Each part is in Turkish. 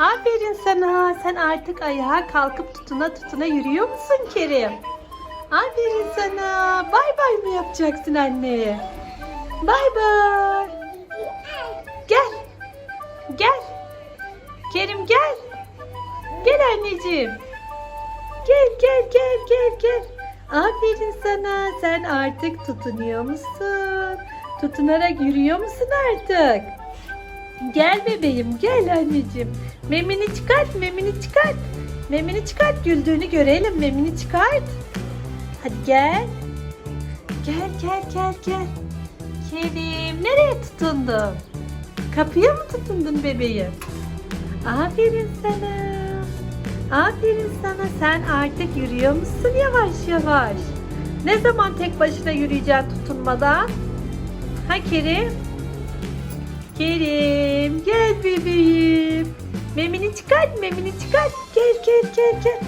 Aferin sana. Sen artık ayağa kalkıp tutuna tutuna yürüyor musun Kerim? Aferin sana. Bay bay mı yapacaksın anneye? Bay bay. Gel. Gel. Kerim gel. Gel anneciğim. Gel gel gel gel gel. Aferin sana. Sen artık tutunuyor musun? Tutunarak yürüyor musun artık? Gel bebeğim gel anneciğim. Memini çıkart memini çıkart. Memini çıkart güldüğünü görelim memini çıkart. Hadi gel. Gel gel gel gel. Kerim nereye tutundun? Kapıya mı tutundun bebeğim? Aferin sana. Aferin sana. Sen artık yürüyor musun yavaş yavaş? Ne zaman tek başına yürüyeceksin tutunmadan? Ha Kerim? Kerim gel bebeğim. Memini çıkart memini çıkart. Gel gel gel gel.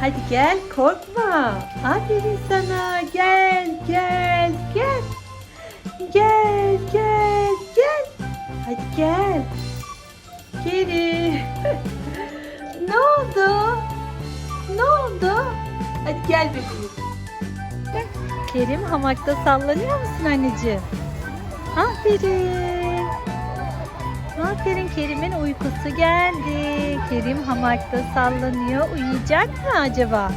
Hadi gel korkma. Aferin sana. Gel gel gel. Gel gel gel. Hadi gel. Kerim. ne oldu? Ne oldu? Hadi gel bebeğim. Kerim hamakta sallanıyor musun anneciğim? Aferin. Aferin Kerim'in uykusu geldi. Kerim hamakta sallanıyor. Uyuyacak mı acaba?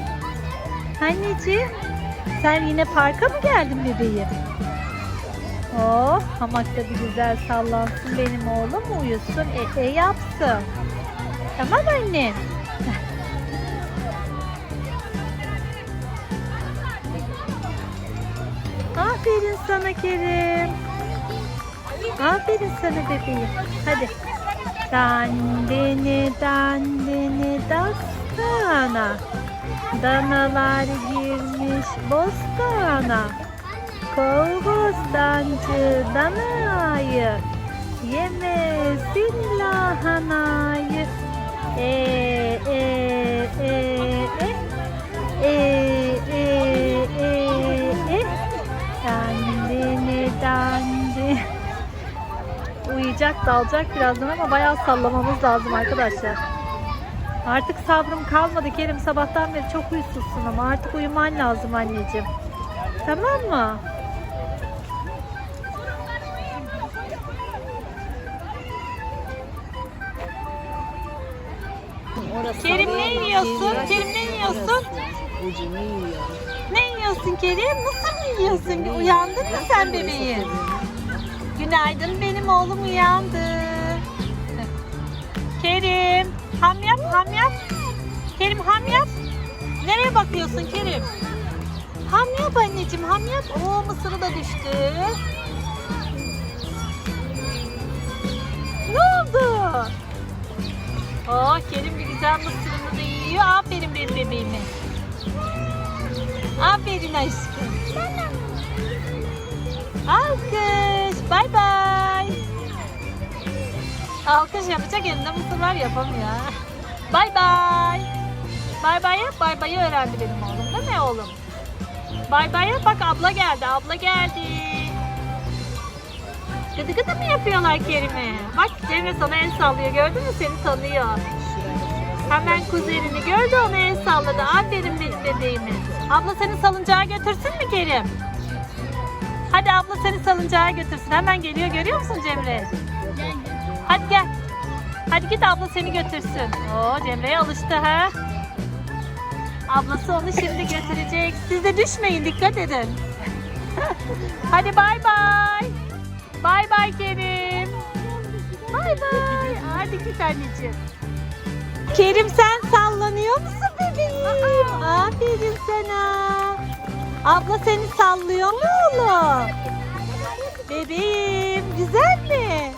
Anneciğim sen yine parka mı geldin bebeğim? Oh hamakta bir güzel sallansın benim oğlum uyusun e, e yapsın. Tamam annem. Aferin sana Kerim. Aferin sana bebeğim. Hadi. Dandini dandini dastana. Danalar girmiş bostana. Kov bostancı danayı. Yemesin lahanayı. E e e Uyuyacak dalacak birazdan ama bayağı sallamamız lazım arkadaşlar. Artık sabrım kalmadı Kerim sabahtan beri çok huysuzsun ama artık uyuman lazım anneciğim. Tamam mı? Kerim ne yiyorsun? Kerim ne yiyorsun? Ne yiyorsun Kerim? Nasıl yiyorsun? Uyandın mı sen bebeğim? Günaydın benim oğlum uyandı. Kerim ham yap ham yap. Kerim ham yap. Nereye bakıyorsun Kerim? Ham yap anneciğim ham yap. Oo mısırı da düştü. Ne oldu? Oo Kerim bir güzel mısırını da yiyor. Aferin benim bebeğime. Aferin aşkım. Alkış. Bay bay. Alkış yapacak elinde mısırlar yapamıyor. Bay bay. Bay bay yap. Bay bayı öğrendi benim oğlum değil mi oğlum? Bay bay yap. Bak abla geldi. Abla geldi. Gıdı gıdı mı yapıyorlar Kerim'e? Bak Cemre sana el sallıyor. Gördün mü? Seni tanıyor. Hemen kuzenini gördü ona el salladı. Aferin benim bebeğime. Abla seni salıncağa götürsün mü Kerim? Hadi abla seni salıncağa götürsün. Hemen geliyor görüyor musun Cemre? Hadi gel. Hadi git abla seni götürsün. Oo Cemre'ye alıştı ha. Ablası onu şimdi götürecek. Siz de düşmeyin dikkat edin. Hadi bay bay. Bay bay Kerim. Bay bay. Hadi git anneciğim. Kerim sen sallanıyor musun bebeğim? Aferin sana. Abla seni sallıyor mu oğlum? Bebeğim güzel mi?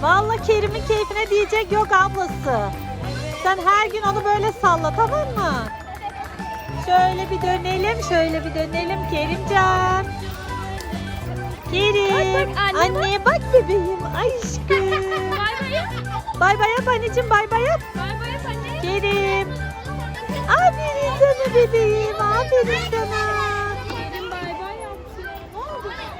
Vallahi Kerim'in keyfine diyecek yok ablası. Sen her gün onu böyle salla tamam mı? Şöyle bir dönelim, şöyle bir dönelim Kerimcan. Kerim. Bak, bak, anne. Anneye bak bebeğim. Aşkım. Bay bay yap. bay bay yap anneciğim bay bay yap. Bay bay yap anne. Kerim. Aferin sana bebeğim. Aferin sana.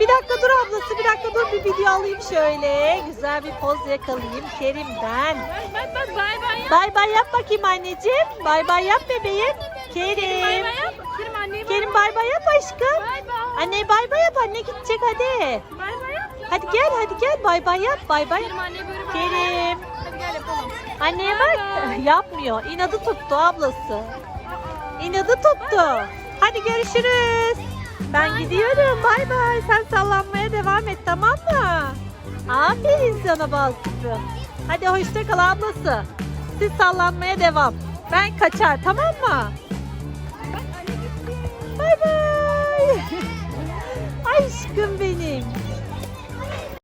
Bir dakika dur ablası bir dakika dur bir video alayım şöyle. Güzel bir poz yakalayayım Kerim'den. Bak bak bay bay yap. Bay bay yap bakayım anneciğim. Bay bay yap bebeğim. Bay Kerim. bay yap. Kerim anneye bay Kerim bay bay yap aşkım. bay. bay. Anne bay bay yap anne gidecek hadi. Bay bay yap. Hadi gel hadi gel bay bay yap bay bay. Kerim anneye böyle bay bay. Kerim. Hadi gel yapalım. Anneye Bay bak bay. yapmıyor. İnadı tuttu ablası. İnadı tuttu. Hadi görüşürüz. Ben gidiyorum. Bay bay. Sen sallanmaya devam et tamam mı? Aferin sana bal kızım. Hadi hoşça kal ablası. Siz sallanmaya devam. Ben kaçar tamam mı? Bay bay. Aşkım benim.